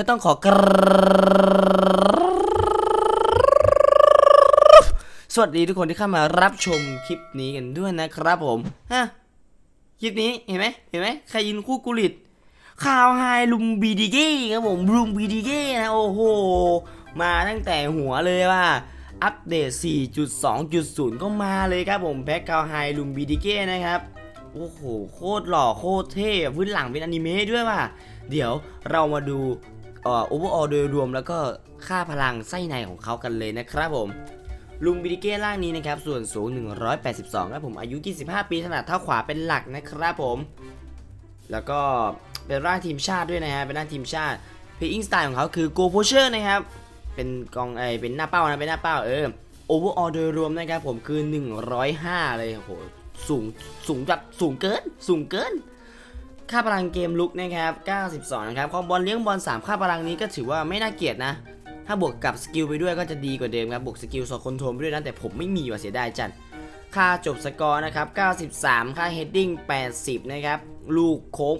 ก็ต้องขอกสวัสดีทุกคนที่เข้ามารับชมคลิปนี้กันด้วยนะครับผมฮะคลิปนี้เห็นไหมเห็นไหมใครยินคู่กุลิตข่าวไฮลุมบีดีเก้ครับผมลุมบีดีเก้นะโอ้โห มาตั้งแต่หัวเลยว่าอัปเดต 4.2.0 ก็มาเลยครับผมแบ็คกราวไฮลุมบีดีเก้นะครับ โอ้โห โคตรหล่อโคตรเท่พื้นหลังเป็นอนิเมะด้วยว่ะ เดี๋ยวเรามาดู เอ่อโอเวอร์ออโดยรวมแล้วก็ค่าพลังไส้ในของเขากันเลยนะครับผมลุงบิดิเก้ร่างนี้นะครับส่วนสูง 182ครับผมอายุ 25 ปีถนัดเท้าขวาเป็นหลักนะครับผม แล้วก็เป็นร่างทีมชาติด้วยนะฮะเป็นร่างทีมชาติเพล i ิ g สไตล์ของเขาคือ Go Pusher นะครับเป็นกองไอเป็นหน้าเป้านะเป็นหน้าเป้าเออโอเวอร์ออโดยรวมนะครับผมคือ 105 เลยโอ้โหสูงสูงแบบสูงเกิน สูงเกิน ค่าพลังเกมลุกนะครับ 92 นะครับคอมบอลเลี้ยงบอล 3 ค่าพลังนี้ก็ถือว่าไม่น่าเกลียดนะ ถ้าบวกกับสกิลไปด้วยก็จะดีกว่าเดิมครับ บวกสกิลโซคอนโทรลไปด้วยนะ แต่ผมไม่มีว่ะเสียดายจัด ค่าจบสกอร์นะครับ 93 ค่าเฮดดิ้ง 80 นะครับ ลูกโค้ง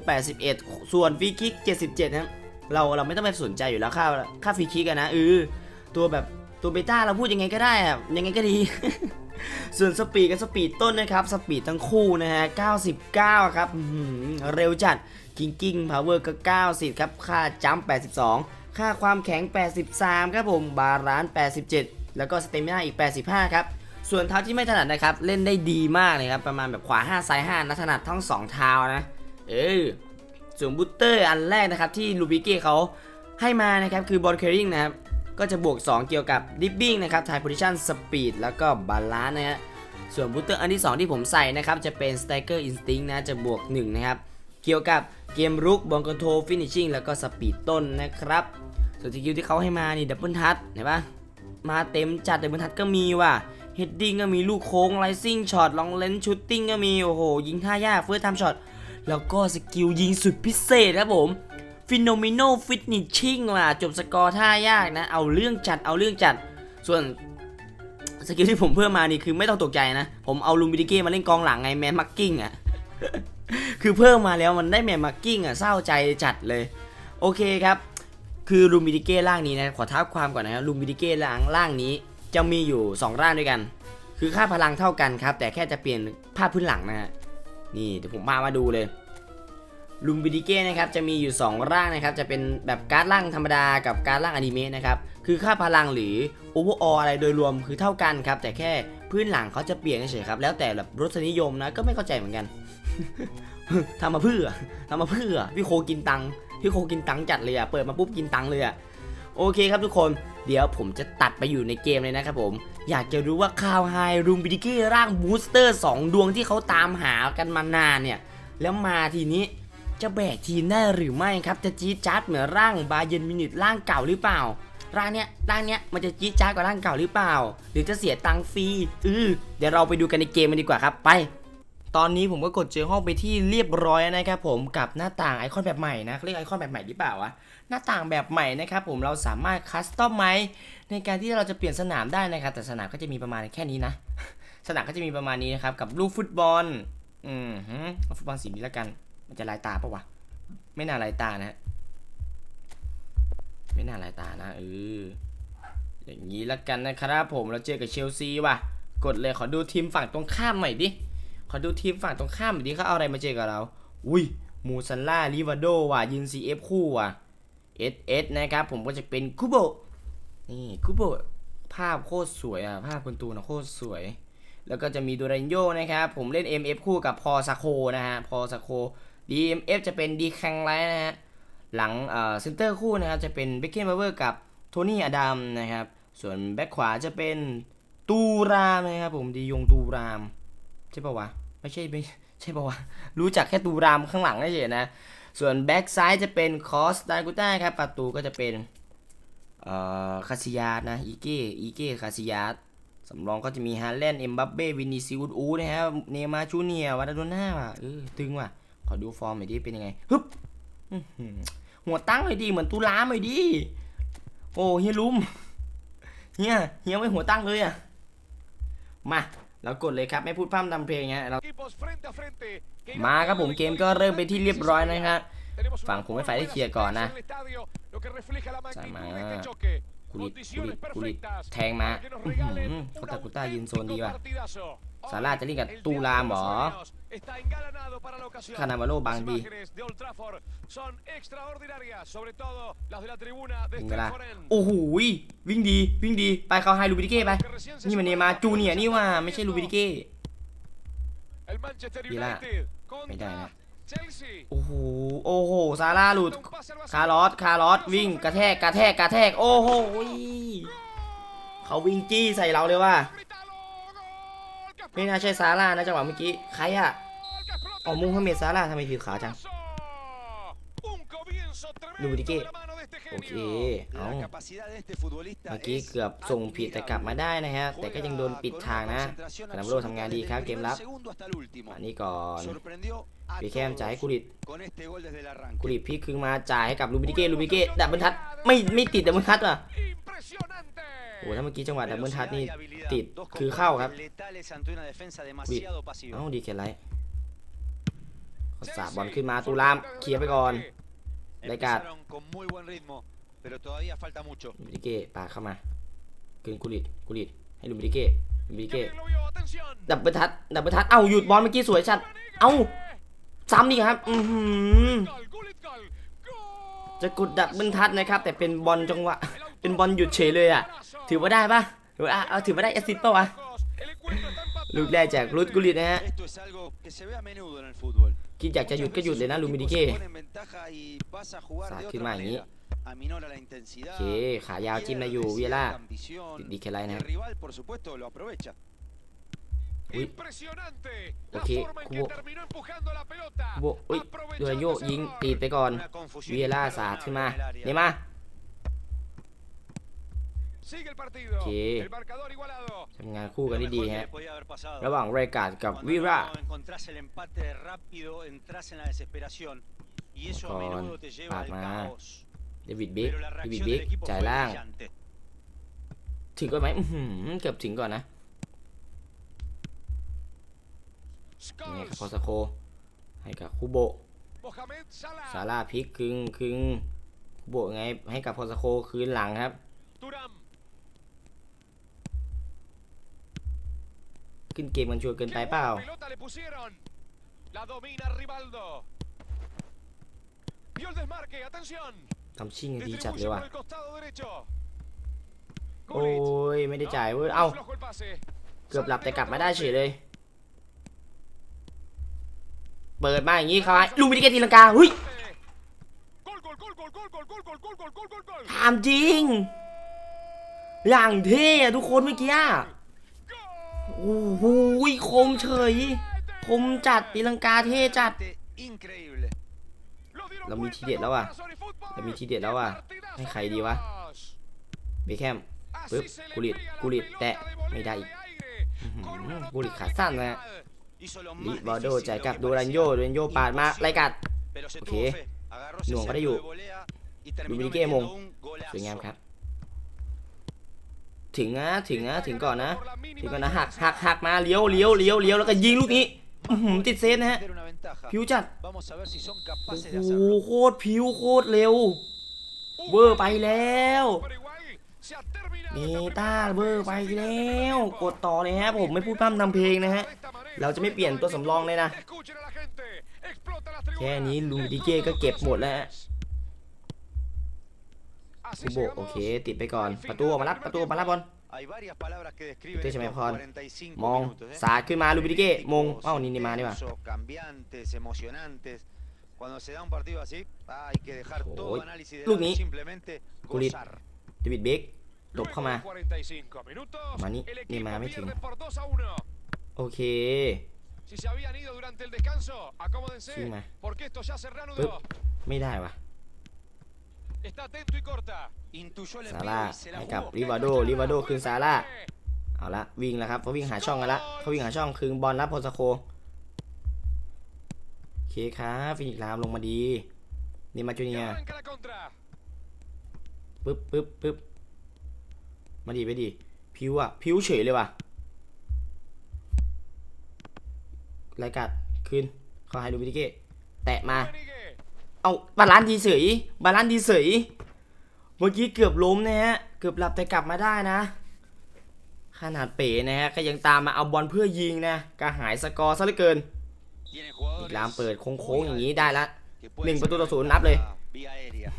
81 ส่วนฟรีคิก 77 นะ เราเราไม่ต้องไปสนใจอยู่แล้วค่าค่าฟรีคิกอะนะเออตัวแบบตัวเบต้าเราพูดยังไงก็ได้อะยังไงก็ดี ส่วนสปีดกับสปีดต้นนะครับ สปีดทั้งคู่นะฮะ 99 ครับเร็วจัดกิงกิ้งพาวเวอร์ก็ 90 ครับ ค่าจัมป์82 ค่าความแข็ง 83 ครับผม บาลานซ์87 แล้วก็สเตมินาอีก 85 ครับ ส่วนเท้าที่ไม่ถนัดนะครับ เล่นได้ดีมากเลยครับ ประมาณแบบขวา 5 ซ้าย 5 นะถนัดทั้ง 2 เท้านะ เออ ส่วนบูตเตอร์อันแรกนะครับที่ลูบิเก้เขาให้มานะครับคือบอลเคอริงนะครับ ก็จะบวก 2 เกี่ยวกับดิฟบิ้งนะครับไทโพ i ิชันสปีดแล้วก็บาลานซ์นะฮะส่วนบูตเตอร์อันที่ 2 ที่ผมใส่นะครับ จะเป็น s t เ k อร์อินสติ้งนะจะบวก 1 นะครับ เกี่ยวกับเกมรุกบอลคอนโทรฟินิชชิ่งแล้วก็สปีดต้นนะครับ ส่วนสกิลที่เขาให้มานี่ดับเบิลทัชเห็นปะมาเต็มจัดดับเบิลทัชก็มีว่ะเฮดดิ้งก็มีลูกโค้งไลซิ่งช็อตลองเลนชูตติ้งก็มีโอ้โหยิงท่ายากเฟิร์สไทม์ช็อตแล้วก็สกิลยิงสุดพิเศษครับผม ฟิโนมิโนฟิตนิชชิ่งว่ะ จบสกอร์ท่ายากนะ เอาเรื่องจัดเอาเรื่องจัด ส่วนสกิลที่ผมเพิ่มมานี่คือไม่ต้องตกใจนะ ผมเอาลูมิดิเก้มาเล่นกองหลังไงแมนมักกิ้งอะ คือเพิ่มมาแล้วมันได้แมนมักกิ้งอะเศร้าใจจัดเลย โอเคครับ คือลูมิดิเก้ร่างนี้นะ ขอท้าความก่อนนะครับลูมิดิเก้ร่างร่างนี้จะมีอยู่ 2 ร่างด้วยกัน คือค่าพลังเท่ากันครับ แต่แค่จะเปลี่ยนภาพพื้นหลังนะฮะนี่เดี๋ยวผมพามาดูเลย ลูมิดิเก้นะครับจะมีอยู่ 2 ร่างนะครับจะเป็นแบบการ์ดร่างธรรมดากับการ์ดร่างอนิเมะนะครับคือค่าพลังหรือโอเวอร์อออะไรโดยรวมคือเท่ากันครับ แต่แค่พื้นหลังเขาจะเปลี่ยนเฉยครับ แล้วแต่แบบรสนิยมนะก็ไม่เข้าใจเหมือนกันทำมาเพื่อทำมาเพื่อพี่โคกินตังพี่โคกินตังจัดเลยอะเปิดมาปุ๊บกินตังเลยอะโอเคครับทุกคนเดี๋ยวผมจะตัดไปอยู่ในเกมเลยนะครับผม อยากจะรู้ว่าคาวไฮรูมบิดิกี้ร่างบูสเตอร์ 2 ดวงที่เขาตามหากันมานานเนี่ย แล้วมาทีนี้ จะแบกทีมได้หรือไม่ครับ จะจี๊ดจ๊าดเหมือนร่างบาเยนมินิตร่างเก่าหรือเปล่า ร่างเนี้ยร่างเนี้ยมันจะจี๊ดจ๊าดกว่าร่างเก่าหรือเปล่า หรือจะเสียตังค์ฟรีอือเดี๋ยวเราไปดูกันในเกมกันดีกว่าครับไป ตอนนี้ผมก็กดเจอห้องไปที่เรียบร้อยนะครับผมกับหน้าต่างไอคอนแบบใหม่นะเขาเรียกไอคอนแบบใหม่หรือเปล่าวะหน้าต่างแบบใหม่นะครับผมเราสามารถคัสตอมไหมในการที่เราจะเปลี่ยนสนามได้นะครับแต่สนามก็จะมีประมาณแค่นี้นะ สนามก็จะมีประมาณนี้นะครับกับลูกฟุตบอลอืมฟุตบอลสีนี้แล้วกัน มันจะลายตาปะวะ ไม่น่าลายตานะฮะไม่น่าลายตานะเอออย่างนี้ล้วกันนะครับผมเราเจอกับเชลซีว่ะ กดเลยขอดูทีมฝั่งตรงข้ามหน่อยดิ ขอดูทีมฝั่งตรงข้ามหน่อยดิเขาเอาอะไรมาเจอกับเรา อุ้ยมูซันล่าลิวาโดว่ะยิน CF คู่ว่ะ SS นะครับผมก็จะเป็นคุโบะนี่คุโบะภาพโคตรสวยอะภาพคุณตูนโคตรสวย แล้วก็จะมีดูเรนโยนะครับผมเล่น MF คู่กับพอซาโคนะฮะพอซาโค DMF จะเป็นดีแคงไลนะฮะ หลังเอ่อเซนเตอร์คู่นะครับจะเป็นเบคเกนบาเวอร์กับโทนี่อดัมนะครับ ส่วนแบ็คขวาจะเป็นตูรามนะครับผมดียงตูราม ใช่ปะวะ ไม่ใช่ไม่ใช่ปะวะ รู้จักแค่ตูรามข้างหลังเฉยๆนะ ส่วนแบ็กซ้ายจะเป็นคอสดากุต้าครับ ประตูก็จะเป็นเอ่อคาซิยาสนะอีเก้อีเก้คาซิยาสสำรองก็จะมีฮาร์แลนด์เอ็มบัปเป้วินิซิอุสอูนะครับเนมาร์จูเนียวาดาโดน่าว่ะเออตึงว่ะ ขอดูฟอร์มหน่อยดิเป็นยังไงฮึบอื้อหือหัวตั้งเลยดิเหมือนตูรามเลยดิโอ้เฮียลุมเฮียเฮียไม่หัวตั้งเลยอะมาเรากดเลยครับไม่พูดพร่ำทำเพลงเงี้ยเรามาครับผมเกมก็เริ่มไปที่เรียบร้อยนะครับฝั่งผมไม่ฝ่ายได้เคลียร์ก่อนนะ lo que refleja la magnitud Sama. de este choque. กุลิตกุลิ Condiciones ตกุลิต perfectas แทงมา para que nos อื้อหื regalen อ un เขาตากุต้ายืนโซนดี auténtico ว่ะ partidazo. ซาร่าจะเล่นกับ El ตู Diablo ราม de เหร los อ Arenos está engalanado para la ocasión. คานาบาโลบาง Las ดี imágenes de Old Trafford son extraordinarias, sobre todo las de la tribuna de ยิงเวลา Stamford End. โอ้โหยวิ่งดีวิ่งดีไปเขาให้ลูบิดิเก้ไป Que recién se นี่มันเน suma มา a จูเนีย la นี่ว่าไม่ใช่ลูบิดิเก้ El Manchester Mira, United me da, contra Chelsea. โอ้โห โอ้โห ซาร่าหลุด Un pase al vacío. คาร์ลอส คาร์ลอส วิ่งกระแทก กระแทก กระแทก โอ้โหยเขาวิ่งจี้ใส่เราเลยว่ะ Grítalo, gol, que ไม่น่าใช่ซาร่านะจังหวะเมื่อกี้ ใครอะอ๋อมูฮัมเหม็ดซาร่าทำไมผิอขาจัง ดูดิเก้โอเค เอาเมื่อกี้เกือบส่งผิดแต่กลับมาได้นะฮะ แต่ก็ยังโดนปิดทางนะคาร์โลทำงานดีครับเกมรับ อันนี้ก่อนบีแคมจ่ายให้กุลิดกุลิดพี่คืนมาจ่ายให้กับลูบิดิเก้ลูบิดิเก้ดับบรรทัด ไม่ไม่ติดดับบรรทัดว่ะ โอ้ถ้าเมื่อกี้จังหวะดับเบิลทัช Velocidad นี่ y habilidad. ติด Dos คือเข้าครับ componentes letales ante una defensa demasiado pasiva. เอ้าดีเขียนไรเขาสาดบอลขึ้นมาตูรามเคลียร์ไปก่อน Legat. Empezaron con muy buen ritmo, pero todavía falta mucho. ลูบิดิเก้ปาเข้ามาคืนกุลิตกุลิตให้ลูบิดิเก้ลูบิดิ Qué เก้ bien lo vio, atención. ดับเบิลทัชดับเบิลทัชเอ้าหยุดบอลเมื่อกี้สวยชัดเอ้าซ้ำอีกครับอือหือ Gol, Gullit, gol. Gol. จะกดดับเบิลทัชนะครับ แต่เป็นบอลจังหวะ เป็นบอลหยุดเฉยเลยอะ ถือว่าได้ปะถือว่าอะเอาถือว่าได้แอสซิสต์ปะวะ El encuentro está empatado. ลูกแรกจากรุดกุลิตนะฮะ Esto es algo que se ve a menudo en el fútbol. คิดอยากจะหยุดก็หยุดเลยนะลูมิดิเก้ Se pone en ventaja y pasa a jugar de Saque otra más, manera. Aminora la intensidad. โอเค ขายาวจิ้มได้อยู่เวีย pierde ล่า cierta ambición. ดีเคไล Y นะค el รับ rival, por supuesto, lo aprovecha. Uy. Impresionante. La Ok, forma en que Cubo. terminó empujando la pelota. โบอุ้ย Aprovechando โดยโย ese ยิง error. ตีดไปก่อน Una confusión เวียล่าสาดขึ้นมา imperdonable en el área. เนี่ยมา Sigue el partido. Ok. El marcador igualado. ทำงานคู่ Lo กันได้ mejor ดี que ฮะ le podía haber pasado. ระหว่างเรกาดกับ Cuando วิรา no encontrás el empate rápido, entras en la desesperación. Y eso a Con menudo te lleva al Batman. caos. เดวิดบิ๊ก Pero la เดวิด reacción บิ๊ก del equipo จ่าย fue ล่าง brillante. ถึงก่อนไหมอื้อหือเกือบถึงก่อนนะนี่ครับ Scholes. พอสโค ให้กับคูโบ Mohamed Salah. ซาร่าพลิกคึงคึงคูโบไงให้กับพอสโคคืนหลังครับ Turam. ขึ้นเกมกันชัวร์เกินไปเปล่าทำชิ่งดีจัดเลยว่ะ โอ้ย ไม่ได้จ่ายเว้ย เอ้า เกือบหลับแต่กลับมาได้เฉยเลย เปิดมาอย่างนี้ครับลูมินิเกตีลังกาเฮ้ยถามจริง อย่างเท่ทุกคนเมื่อกี้ โอ้โหคมเฉย คมจัดตีลังกาเท่จัด Increíble. Lo dieron เรามี vuelta ทีเด็ดแล้วอะ con Corazón y Fútbol. เรามีทีเด็ดแล้วอะ Partidazo, ให้ใครดีวะ amigos. เบคแฮม Así ปึ๊บ se le กุลิต pega la กุลิต pelota แตะ de volea ไม่ได้อีก de aire. อื้อหื Con una อ total กุลิตขาสั้นนะ Hizo lo ลิ más บอร์โด difícil จ่าย de กับ lo โด que รันโย parecía โดรันโยปาดมาไรกัด Pero se Ok. tuvo fe. Agarró ese Luego para centro yo. de volea y terminó Lubrique metiendo Mon. un สวยงาม golazo. ครับ ถึงนะถึงนะถึงก่อนนะถึงก่อนนะหักหักหักมาเลี้ยวเลี้ยวเลี้ยวเลี้ยวแล้วก็ยิงลูกนี้อื้อหือติดเซฟนะฮะผิวจัดโอ้โหโคตรผิวโคตรเร็วเวอร์ไปแล้วเนต้าเวอร์ไปแล้ว กดต่อเลยฮะผมไม่พูดพร่ำทำเพลงนะฮะเราจะไม่เปลี่ยนตัวสำรองเลยนะ แค่นี้ลุงดิเก้ก็เก็บหมดแล้ว คุโบโอเค ติดไปก่อน ประตูมาลับประตูมาลับบอลประตูชมพรมองสาดขึ้นมาลูบิดเก้มงเอ้านี่นี่มานี่มาลูกนี้กุลิตเดวิดเบกตบเข้ามา มานี่นี่มาไม่ถึง โอเค Si se habían บไม่ได้ว่ะ ซา envío ร่า y se la ให้กับ jugó. ริวาโดริวาโดคืนซาร่าเอาละวิ่งแล้วครับเขาวิ่งหาช่องกันละเขาวิ่งหาช่องคืนบอลรับโพสโคโอเคครับฟินิกซ์รามลงมาดีนี่มาจู Y เนีย arranca la contra. ปึ๊บปึ๊บปึ๊บมาดีไปดีผิวอะผิวเฉยเลยว่ะรายกัดคืนเขาให้ดูวิดิเก้แตะมา Benítez. เอาบาลานซ์ดีเสยบาลานซ์ดีเสยเมื่อกี้เกือบล้มนะฮะ เกือบหลับแต่กลับมาได้นะ ขนาดเป๋นะฮะก็ยังตามมาเอาบอลเพื่อยิงนะกระหายสกอร์ซะเหลือเกินอีกลามเปิดโค้งๆอย่างนี้ได้ละ que pueden Ning, sacar betul, betul, la nắp đi. pelota vía aérea.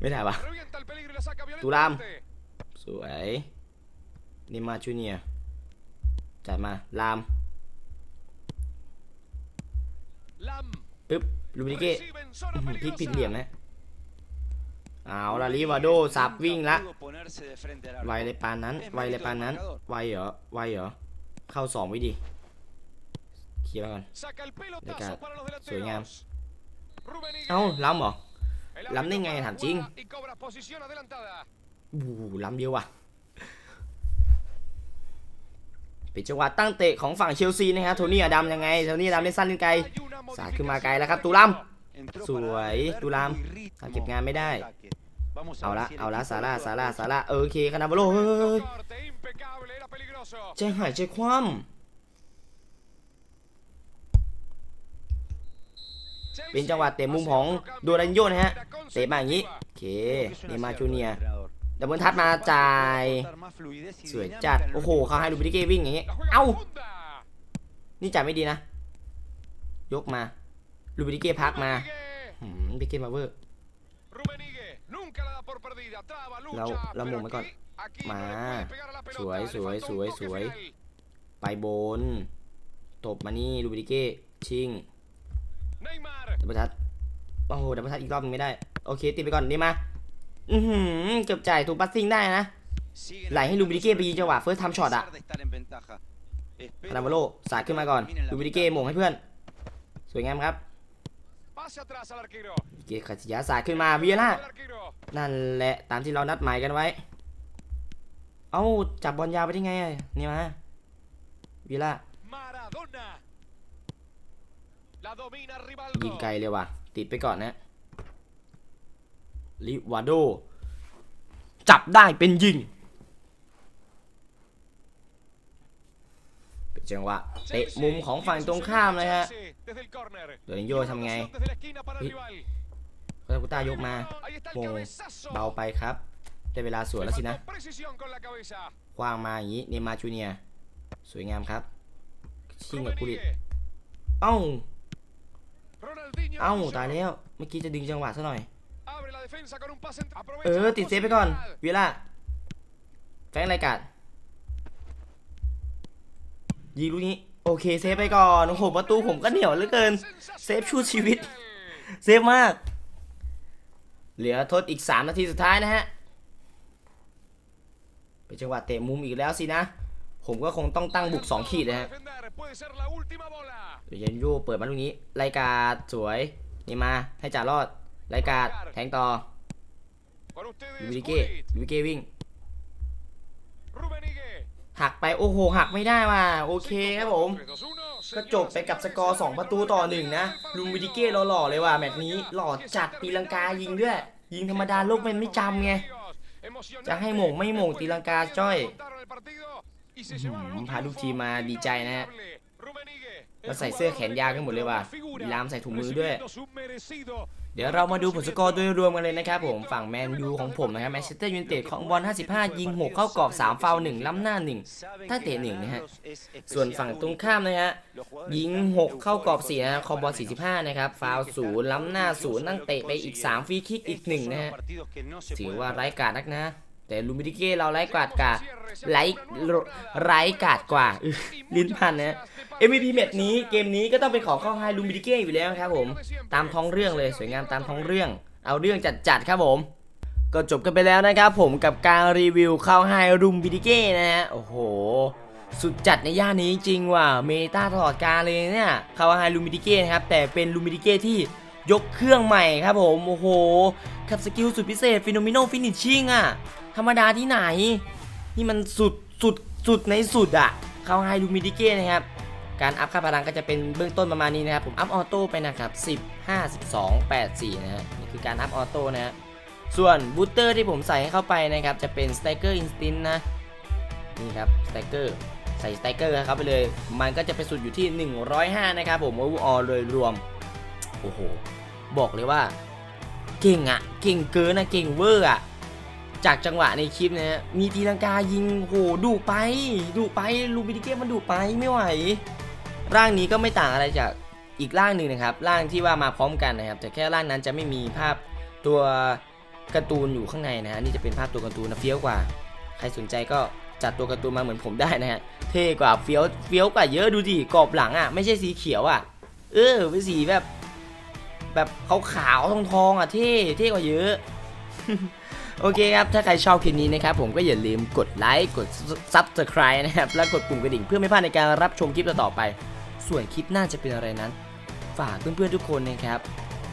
ไม่ได้ปะ Revienta el peligro y la saca Turam. violentamente. สวยนิมาจูเนียจัดมาลามปึ๊บ ลูบินิเก้ Recibe en zona อื้อหือพลิกผิด peligrosa. เหลี่ยมนะ เอาละลิวาโดสับวิ่งละ Pudo ponerse de frente al arco. ไวเลยปานนั้น ไวเลยปานนั้น ไวเหรอ ไวเหรอ เข้าสองไว้ดิเคลียร์มาก่อน Saca el Acá, pelotazo para los Sueñam. delanteros. Rummenigge. เอ้าล้ำเหรอ El Lam árbitro ni ngay para thảm la chinh. jugada Y cobra posición adelantada. บูล้ำเดียวว่ะเป็นจังหวะตั้งเตะของฝั่งเชลซีนะครับโทนี่อดัมยังไงโทนี่อดัมเล่นสั้นเล่นไกล Hay una สาดขึ้นมาไกล modificación แล้วครับ de ตูลัม reglamento. Entró Sủi, para darle tu lam. vértigo y ritmo ทำเก็บงานไม่ได้ al ataque. Vamos a เอา ver ละ si el เอาละ equipo ซาร่า puede ซาร่า aprovechar. ซาร่าเออโอเคคานาบาโลเฮ้ยเฮ้ยเฮ้ย Corte impecable, era peligroso. ใจหายใจคว่ Chelsea เป็นจังหวะเตะมุม hace ของ otro cambio โดรันโยนะฮะ de เตะมาอย่างนี้ consecutiva. โอเค Creo que es เน un มา acierto จูเนีย del entrenador. ดับเบิลทัดมาจ่าย Aportar más fluidez y สวย dinámica จัด en el โอ้โห último เขาให้ลูบิดิเก้วิ่งอย่างงี้ La juega เอ้า profunda. นี่จ่ายไม่ดีนะ ยกมาลูบิดิเก้พักมา Rummenigge. หืมบิเก้มาเวอร์ Rummenigge nunca la da por perdida. Traba, lucha. Lau- lau pero mùng mới aquí- aquí no le Mà. puede pegar a la pelota. Suối, Le suối, faltó un suối, toque suối. final. ไปบน ตบมานี่ลูบิดิเก้ชิง Neymar. ดับเบิลทัดโอ้โหดับเบิลทัดอีกรอบนึงไม่ได้ โอเคติดไปก่อนนี่มาอือหือเกือบจ่ายถูกปัสซิ่งได้นะ Siguen ไหลให้ลูบิดิเก้ไปยิงจังหวะเฟิร์สทำช็อตอะ a pesar de estar en ventaja. Espero คานาบาโลสาดขึ้นมาก่อนลูบิดิเก้หม่งให้เพื่อน สวยงามครับ Pase atrás al arquero. เกขัตยาสาดขึ้นมาเวียร่า Al arquero. นั่นแหละตามที่เรานัดหมายกันไว้ เอ้าจับบอลยาวไปได้ไงอะนี่มาเวียร่า Maradona. La domina ยิง Rivaldo. ไกลเลยว่ะ ติดไปก่อนนะลิวาโด จับได้เป็นยิง เป็นจังหวะเตะมุมของฝั่งตรงข้ามเลยฮะ Desde el córner. โดนโยทำไง Desde la esquina para el Sí. rival. คาตาคุต้ายกมา Ahí está el โมง cabezazo. เบาไปครับได้เวลาสวน Le แล้วสินะ faltó precisión con la cabeza. คว้างมาอย่างนี้เนมาร์จูเนียร์สวยงามครับชิงกับกุลิต Rummenigge. เอ้า Ronaldinho เอ้า Nacho. ตายแล้วเมื่อกี้จะดึงจังหวะซะหน่อย Abre la defensa con un pase. entre- เอ Aprovecha อ la ติดเซฟไปก่อน posibilidad. เวลาแฟงรายการยิงลูกนี้ โอเคเซฟไปก่อนโอ้โหประตูผมก็เหนียวเหลือเกิน เซฟชูชีวิต เซฟมาก เหลือทดอีก 3 นาทีสุดท้ายนะฮะเป็นจังหวะเตะมุมอีกแล้วสินะ ผมก็คงต้องตั้งบุก 2 ขีดนะฮะเดี๋ยวเยนโยเปิดมาลูกนี้รายการสวย นี่มาให้จ่ารอดรายการแทงต่อ Con ลู ustedes, บิเก้ Gullit. ลูบิดิเก้วิ่ง หักไปโอ้โหหักไม่ได้ว่ะโอเคครับผม ก็จบไปกับสกอร์ 2 ประตูต่อ 1 นะลุงวิดิเก้หล่อๆเลยว่ะแมตช์นี้หล่อจัดตีลังกายิงด้วย ยิงธรรมดาโลกมันไม่จำไง จะให้หม่งไม่หม่งตีลังกาจ้อยพาลูกทีมมาดีใจนะฮะแล้วใส่เสื้อแขนยาวกันหมดเลยว่ะลามใส่ถุงมือด้วย เดี๋ยวเรามาดูผลสกอร์โดยรวมกันเลยนะครับผมฝั่งแมนยูของผมนะครับแมนเชสเตอร์ยูไนเต็ดของบอล 55 ยิง 6 เข้ากรอบ 3 ฟาวล์1ล้ำหน้า 1 ตั้งเตะหนึ่งนะฮะส่วนฝั่งตรงข้ามนะฮะยิง 6 เข้ากรอบ4นะฮะคอมบอล 45 นะครับ ฟาวล์0ล้ำหน้า 0 ตั้งเตะไปอีก 3 ฟรีคิกอีก 1 นะฮะถือว่าไร้กาดนักนะ แต่ลูมิดิเก้เราไร้กาดกาไร้ไร้กาดกว่าลิ้นพันนะ MVP แมตช์นี้เกมนี้ก็ต้องเป็นของเข้าให้ลูมิดิเก้อยู่แล้วครับผมตามท้องเรื่องเลยสวยงามตามท้องเรื่อง เอาเรื่องจัดๆครับผม ก็จบกันไปแล้วนะครับผมกับการรีวิวเข้าให้รูมบิดิเก้นะฮะโอ้โหสุดจัดในย่านนี้จริงว่ะเมตาตลอดกาลเลยเนี่ยเข้าให้ลูมิดิเก้นะครับแต่เป็นลูมิดิเก้ที่ ยกเครื่องใหม่ครับผม โอ้โห กับสกิลสุดพิเศษฟิโนมิโนฟินิชชิ่งอะธรรมดาที่ไหน นี่มันสุดสุดสุดในสุดอะเข้าให้ลูมิดิเก้นะครับการอัพค่าพลังก็จะเป็นเบื้องต้นประมาณนี้นะครับผมอัพออโต้ไปนะครับ10 5 12 8 4นะฮะนี่คือการอัพออโต้นะฮะส่วนบูตเตอร์ที่ผมใส่ให้เข้าไปนะครับจะเป็น s t เกอร์อินสตินนะนี่ครับ s t เกอร์ใส่ s t เกอร์เข้าไปเลย มันก็จะไปสุดอยู่ที่ 105 นะครับผมโอเวอร์ออโดยรวม โอ้โห บอกเลยว่า เก่งอะเก่งเกินอะเก่งเวอร์อะจากจังหวะในคลิปนะฮะมีตีลังกายิงโหดุไปดุไปลูบิดิเก้มันดุไปไม่ไหว ร่างนี้ก็ไม่ต่างอะไรจากอีกร่างหนึ่งนะครับ ร่างที่ว่ามาพร้อมกันนะครับ แต่แค่ร่างนั้นจะไม่มีภาพตัวการ์ตูนอยู่ข้างในนะฮะนี่จะเป็นภาพตัวการ์ตูนนะเฟี้ยวกว่า ใครสนใจก็จัดตัวการ์ตูนมาเหมือนผมได้นะฮะเท่กว่าเฟี้ยวเฟี้ยวกว่าเยอะดูดิกรอบหลังอะไม่ใช่สีเขียวอะ เออเป็นสีแบบ แบบขาวๆทองๆอะเท่เท่กว่าเยอะ โอเคครับ ถ้าใครชอบคลิปนี้นะครับผมก็อย่าลืมกดไลค์กด Subscribe นะครับ แล้วกดปุ่มกระดิ่งเพื่อไม่พลาดในการรับชมคลิปต่อไป ส่วนคลิปหน้าจะเป็นอะไรนั้น ฝากเพื่อนๆทุกคนนะครับ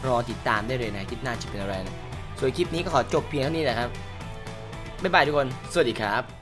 รอติดตามได้เลยนะคลิปหน้าจะเป็นอะไรนะส่วนคลิปนี้ก็ขอจบเพียงเท่านี้แหละครับบ๊ายบายทุกคน สวัสดีครับ